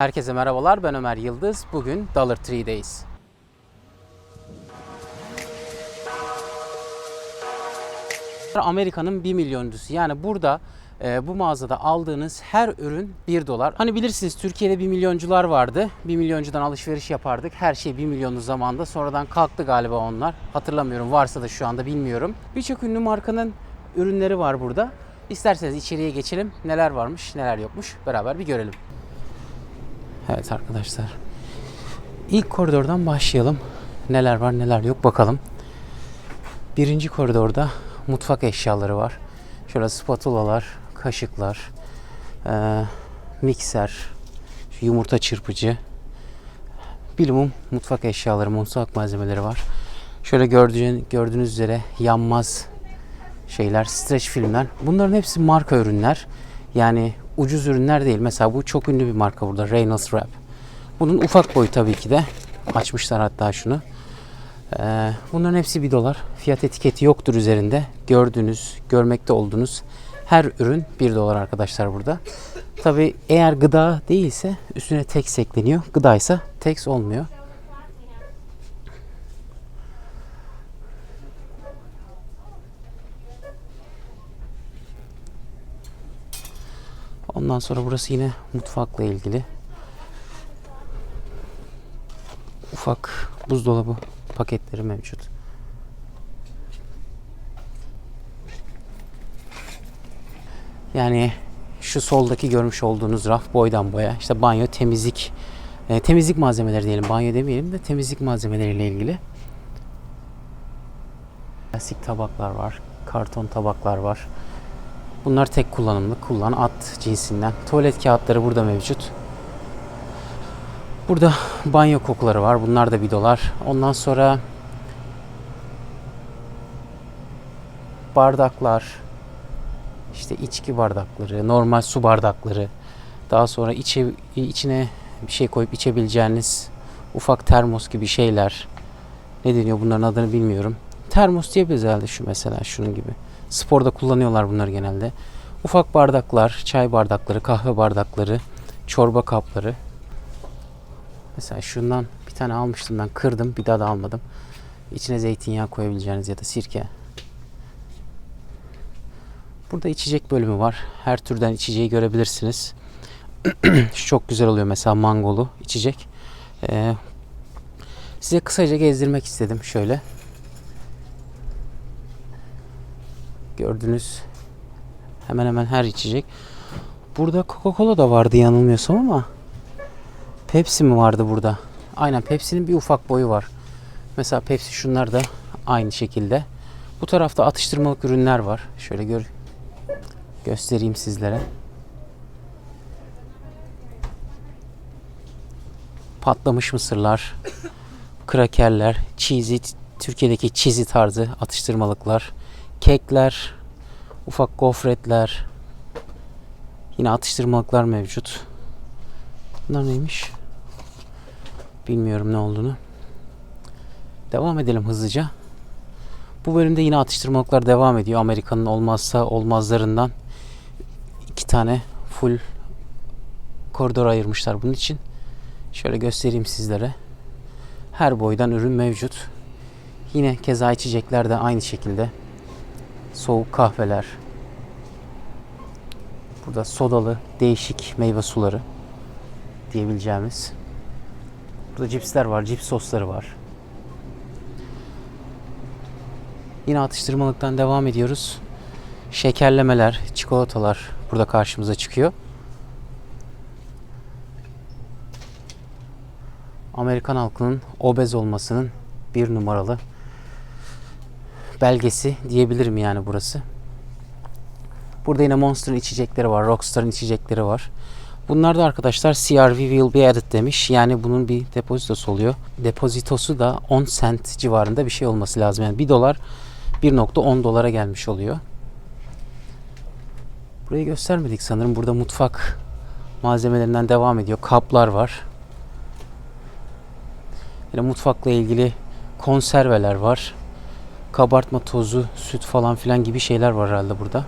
Herkese merhabalar ben Ömer Yıldız. Bugün Dollar Tree'deyiz. Amerika'nın 1 milyoncusu. Yani burada e, bu mağazada aldığınız her ürün 1 dolar. Hani bilirsiniz Türkiye'de 1 milyoncular vardı. 1 milyoncudan alışveriş yapardık. Her şey 1 milyonlu zamanda. Sonradan kalktı galiba onlar. Hatırlamıyorum. Varsa da şu anda bilmiyorum. Birçok ünlü markanın ürünleri var burada. İsterseniz içeriye geçelim. Neler varmış, neler yokmuş beraber bir görelim. Evet arkadaşlar. İlk koridordan başlayalım. Neler var neler yok bakalım. Birinci koridorda mutfak eşyaları var. Şöyle spatulalar, kaşıklar, eee, mikser, yumurta çırpıcı, bilimum mutfak eşyaları, mutfak malzemeleri var. Şöyle gördüğün, gördüğünüz üzere yanmaz şeyler, streç filmler. Bunların hepsi marka ürünler. Yani ucuz ürünler değil. Mesela bu çok ünlü bir marka burada. Reynolds Wrap. Bunun ufak boyu tabii ki de. Açmışlar hatta şunu. Ee, bunların hepsi 1 dolar. Fiyat etiketi yoktur üzerinde. Gördüğünüz, görmekte olduğunuz her ürün 1 dolar arkadaşlar burada. Tabii eğer gıda değilse üstüne tax ekleniyor. Gıdaysa tax olmuyor. Ondan sonra burası yine mutfakla ilgili. Ufak buzdolabı paketleri mevcut. Yani şu soldaki görmüş olduğunuz raf boydan boya işte banyo temizlik e, temizlik malzemeleri diyelim banyo demeyelim de temizlik malzemeleriyle ilgili. Plastik tabaklar var, karton tabaklar var. Bunlar tek kullanımlık kullan at cinsinden. Tuvalet kağıtları burada mevcut. Burada banyo kokuları var. Bunlar da 1 dolar. Ondan sonra bardaklar, işte içki bardakları, normal su bardakları, daha sonra içe, içine bir şey koyup içebileceğiniz ufak termos gibi şeyler. Ne deniyor bunların adını bilmiyorum. Termos diyebiliriz herhalde şu mesela şunun gibi. Sporda kullanıyorlar bunları genelde. Ufak bardaklar, çay bardakları, kahve bardakları, çorba kapları. Mesela şundan bir tane almıştım ben kırdım bir daha da almadım. İçine zeytinyağı koyabileceğiniz ya da sirke. Burada içecek bölümü var. Her türden içeceği görebilirsiniz. Şu çok güzel oluyor mesela mangolu içecek. Ee, size kısaca gezdirmek istedim şöyle. Gördüğünüz hemen hemen her içecek. Burada Coca-Cola da vardı yanılmıyorsam ama Pepsi mi vardı burada? Aynen Pepsi'nin bir ufak boyu var. Mesela Pepsi şunlar da aynı şekilde. Bu tarafta atıştırmalık ürünler var. Şöyle gör göstereyim sizlere. Patlamış mısırlar, krakerler, cheesy, Türkiye'deki cheesy tarzı atıştırmalıklar, kekler, ufak gofretler, yine atıştırmalıklar mevcut. Bunlar neymiş? Bilmiyorum ne olduğunu. Devam edelim hızlıca. Bu bölümde yine atıştırmalıklar devam ediyor. Amerika'nın olmazsa olmazlarından iki tane full koridor ayırmışlar bunun için. Şöyle göstereyim sizlere. Her boydan ürün mevcut. Yine keza içecekler de aynı şekilde. Soğuk kahveler. Burada sodalı değişik meyve suları diyebileceğimiz. Burada cipsler var, cips sosları var. Yine atıştırmalıktan devam ediyoruz. Şekerlemeler, çikolatalar burada karşımıza çıkıyor. Amerikan halkının obez olmasının bir numaralı belgesi diyebilirim yani burası. Burada yine Monster'ın içecekleri var, Rockstar'ın içecekleri var. Bunlar da arkadaşlar CRV will be added demiş. Yani bunun bir depozitosu oluyor. Depozitosu da 10 cent civarında bir şey olması lazım. Yani 1 dolar 1.10 dolara gelmiş oluyor. Burayı göstermedik sanırım. Burada mutfak malzemelerinden devam ediyor. Kaplar var. Yine mutfakla ilgili konserveler var. Kabartma tozu, süt falan filan gibi şeyler var herhalde burada.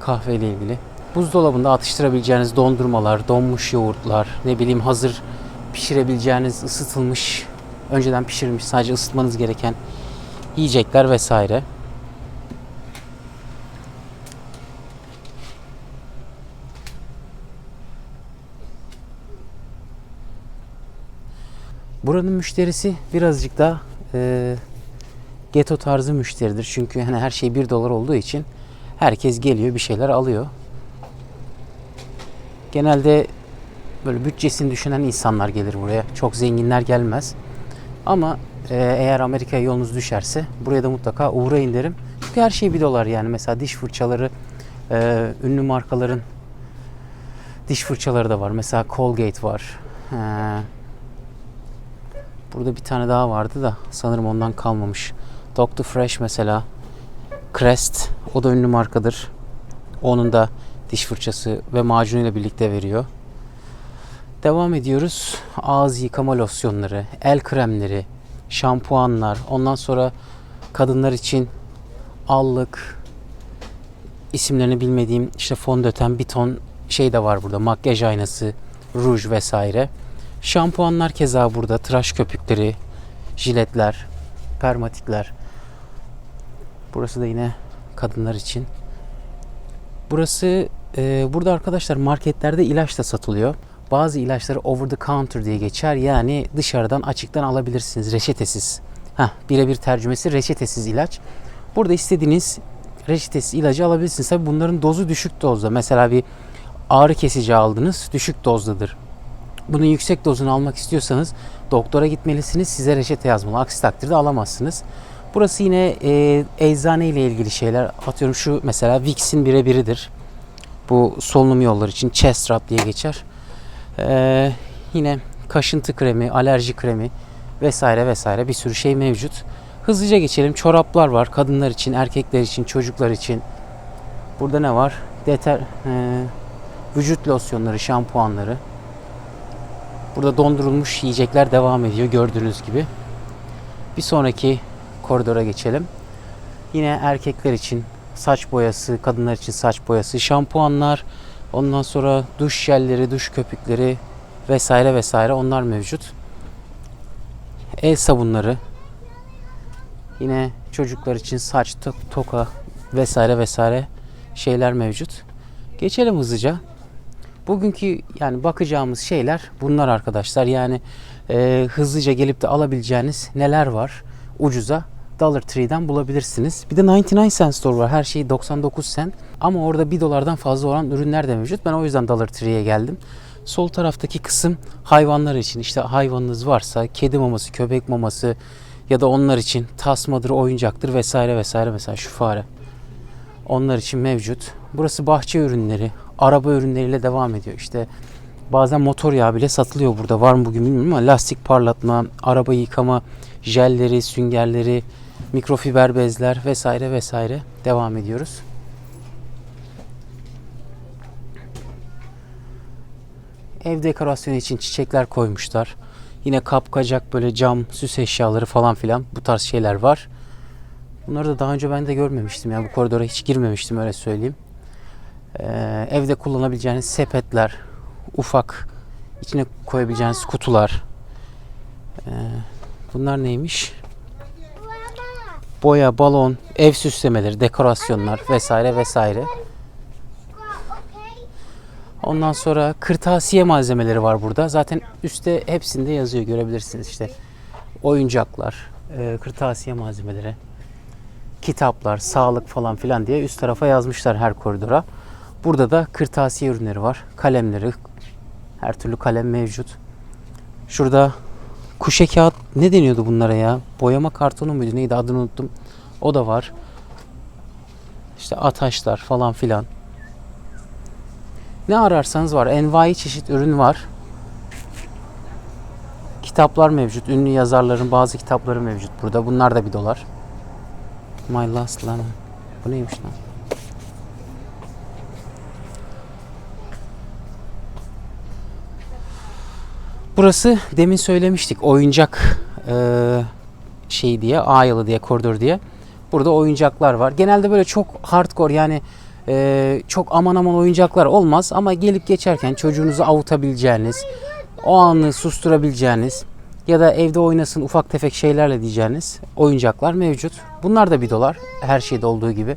Kahve ile ilgili. buzdolabında atıştırabileceğiniz dondurmalar, donmuş yoğurtlar, ne bileyim hazır pişirebileceğiniz ısıtılmış, önceden pişirilmiş sadece ısıtmanız gereken yiyecekler vesaire. Buranın müşterisi birazcık da e, geto tarzı müşteridir. Çünkü hani her şey 1 dolar olduğu için herkes geliyor bir şeyler alıyor. Genelde böyle bütçesini düşünen insanlar gelir buraya. Çok zenginler gelmez. Ama e, eğer Amerika'ya yolunuz düşerse buraya da mutlaka uğrayın derim. Çünkü her şey 1 dolar yani. Mesela diş fırçaları e, ünlü markaların diş fırçaları da var. Mesela Colgate var. E, Burada bir tane daha vardı da sanırım ondan kalmamış. Dr. Fresh mesela. Crest. O da ünlü markadır. Onun da diş fırçası ve macunuyla birlikte veriyor. Devam ediyoruz. Ağız yıkama losyonları, el kremleri, şampuanlar. Ondan sonra kadınlar için allık, isimlerini bilmediğim işte fondöten bir ton şey de var burada. Makyaj aynası, ruj vesaire. Şampuanlar keza burada. Tıraş köpükleri, jiletler, permatikler. Burası da yine kadınlar için. Burası e, burada arkadaşlar marketlerde ilaç da satılıyor. Bazı ilaçları over the counter diye geçer. Yani dışarıdan açıktan alabilirsiniz reçetesiz. Heh, birebir tercümesi reçetesiz ilaç. Burada istediğiniz reçetesiz ilacı alabilirsiniz. Tabi bunların dozu düşük dozda. Mesela bir ağrı kesici aldınız düşük dozdadır. Bunun yüksek dozunu almak istiyorsanız doktora gitmelisiniz. Size reçete yazmalı. Aksi takdirde alamazsınız. Burası yine e, eczane ile ilgili şeyler. Atıyorum şu mesela Vicks'in birebiridir. Bu solunum yolları için chest strap diye geçer. Ee, yine kaşıntı kremi, alerji kremi vesaire vesaire bir sürü şey mevcut. Hızlıca geçelim. Çoraplar var. Kadınlar için, erkekler için, çocuklar için. Burada ne var? Deter, e, vücut losyonları, şampuanları. Burada dondurulmuş yiyecekler devam ediyor gördüğünüz gibi. Bir sonraki koridora geçelim. Yine erkekler için saç boyası, kadınlar için saç boyası, şampuanlar, ondan sonra duş jelleri, duş köpükleri vesaire vesaire onlar mevcut. El sabunları, yine çocuklar için saç, to- toka vesaire vesaire şeyler mevcut. Geçelim hızlıca. Bugünkü yani bakacağımız şeyler bunlar arkadaşlar. Yani e, hızlıca gelip de alabileceğiniz neler var ucuza Dollar Tree'den bulabilirsiniz. Bir de 99 cent store var. Her şey 99 cent. Ama orada 1 dolardan fazla olan ürünler de mevcut. Ben o yüzden Dollar Tree'ye geldim. Sol taraftaki kısım hayvanlar için. İşte hayvanınız varsa kedi maması, köpek maması ya da onlar için tasmadır, oyuncaktır vesaire vesaire. Mesela şu fare. Onlar için mevcut. Burası bahçe ürünleri, araba ürünleriyle devam ediyor. İşte bazen motor yağı bile satılıyor burada. Var mı bugün bilmiyorum ama lastik parlatma, araba yıkama, jelleri, süngerleri, mikrofiber bezler vesaire vesaire devam ediyoruz. Ev dekorasyonu için çiçekler koymuşlar. Yine kapkacak böyle cam, süs eşyaları falan filan bu tarz şeyler var. Bunları da daha önce ben de görmemiştim. Yani bu koridora hiç girmemiştim öyle söyleyeyim. Ee, evde kullanabileceğiniz sepetler, ufak içine koyabileceğiniz kutular. Ee, bunlar neymiş? Boya, balon, ev süslemeleri, dekorasyonlar vesaire vesaire. Ondan sonra kırtasiye malzemeleri var burada. Zaten üstte hepsinde yazıyor görebilirsiniz işte. Oyuncaklar, e, kırtasiye malzemeleri, kitaplar, sağlık falan filan diye üst tarafa yazmışlar her koridora. Burada da kırtasiye ürünleri var. Kalemleri, her türlü kalem mevcut. Şurada kuşe kağıt ne deniyordu bunlara ya? Boyama kartonu muydu neydi adını unuttum. O da var. İşte ataşlar falan filan. Ne ararsanız var. Envai çeşit ürün var. Kitaplar mevcut. Ünlü yazarların bazı kitapları mevcut burada. Bunlar da bir dolar. My Last Lemon. Bu neymiş lan? Burası demin söylemiştik oyuncak e, şey diye aisle diye koridor diye. Burada oyuncaklar var. Genelde böyle çok hardcore yani e, çok aman aman oyuncaklar olmaz ama gelip geçerken çocuğunuzu avutabileceğiniz, o anı susturabileceğiniz ya da evde oynasın ufak tefek şeylerle diyeceğiniz oyuncaklar mevcut. Bunlar da 1 dolar her şeyde olduğu gibi.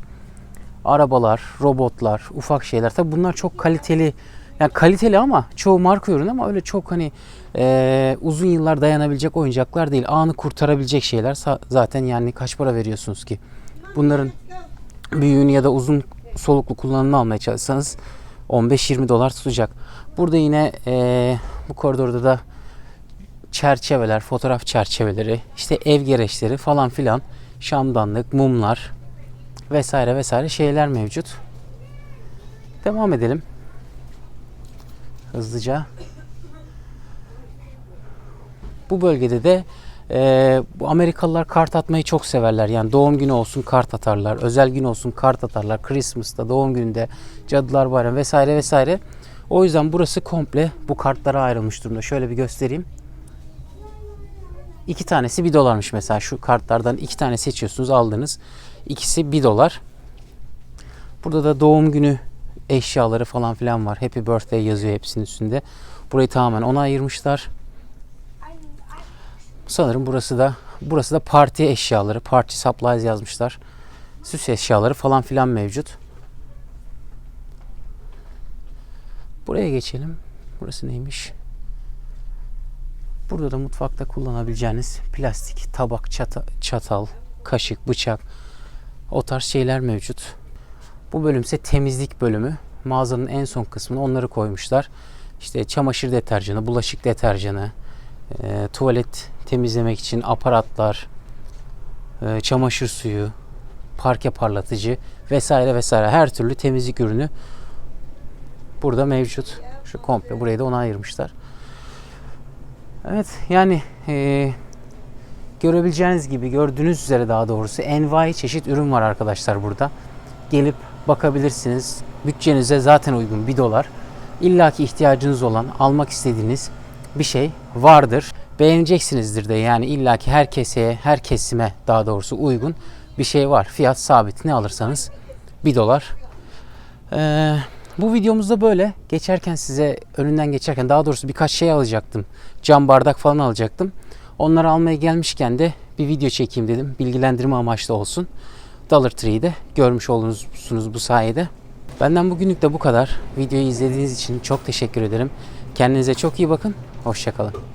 Arabalar, robotlar, ufak şeyler. Tabi bunlar çok kaliteli yani kaliteli ama çoğu marka ürün ama öyle çok hani e, uzun yıllar dayanabilecek oyuncaklar değil. Anı kurtarabilecek şeyler zaten yani kaç para veriyorsunuz ki? Bunların büyüğünü ya da uzun soluklu kullanımını almaya çalışsanız 15-20 dolar tutacak. Burada yine e, bu koridorda da çerçeveler, fotoğraf çerçeveleri, işte ev gereçleri falan filan, şamdanlık, mumlar vesaire vesaire şeyler mevcut. Devam edelim. Hızlıca. Bu bölgede de e, bu Amerikalılar kart atmayı çok severler. Yani doğum günü olsun kart atarlar, özel gün olsun kart atarlar. Christmas'ta, doğum gününde, Cadılar Bayramı vesaire vesaire. O yüzden burası komple bu kartlara ayrılmış durumda. Şöyle bir göstereyim. İki tanesi bir dolarmış mesela şu kartlardan iki tane seçiyorsunuz aldınız. İkisi bir dolar. Burada da doğum günü eşyaları falan filan var. Happy birthday yazıyor hepsinin üstünde. Burayı tamamen ona ayırmışlar. Sanırım burası da burası da parti eşyaları, party supplies yazmışlar. Süs eşyaları falan filan mevcut. Buraya geçelim. Burası neymiş? Burada da mutfakta kullanabileceğiniz plastik tabak, çata- çatal, kaşık, bıçak o tarz şeyler mevcut. Bu bölüm ise temizlik bölümü. Mağazanın en son kısmına onları koymuşlar. İşte çamaşır deterjanı, bulaşık deterjanı, e, tuvalet temizlemek için aparatlar, e, çamaşır suyu, parke parlatıcı vesaire vesaire her türlü temizlik ürünü burada mevcut. Şu komple burayı da ona ayırmışlar. Evet yani e, görebileceğiniz gibi gördüğünüz üzere daha doğrusu envai çeşit ürün var arkadaşlar burada. Gelip bakabilirsiniz. Bütçenize zaten uygun 1 dolar. İlla ki ihtiyacınız olan, almak istediğiniz bir şey vardır. Beğeneceksinizdir de yani illa ki her keseye, her kesime daha doğrusu uygun bir şey var. Fiyat sabit ne alırsanız 1 dolar. Ee, bu videomuzda böyle. Geçerken size önünden geçerken daha doğrusu birkaç şey alacaktım. Cam bardak falan alacaktım. Onları almaya gelmişken de bir video çekeyim dedim. Bilgilendirme amaçlı olsun. Dollar Tree'yi de görmüş olursunuz bu sayede. Benden bugünlük de bu kadar. Videoyu izlediğiniz için çok teşekkür ederim. Kendinize çok iyi bakın. Hoşçakalın.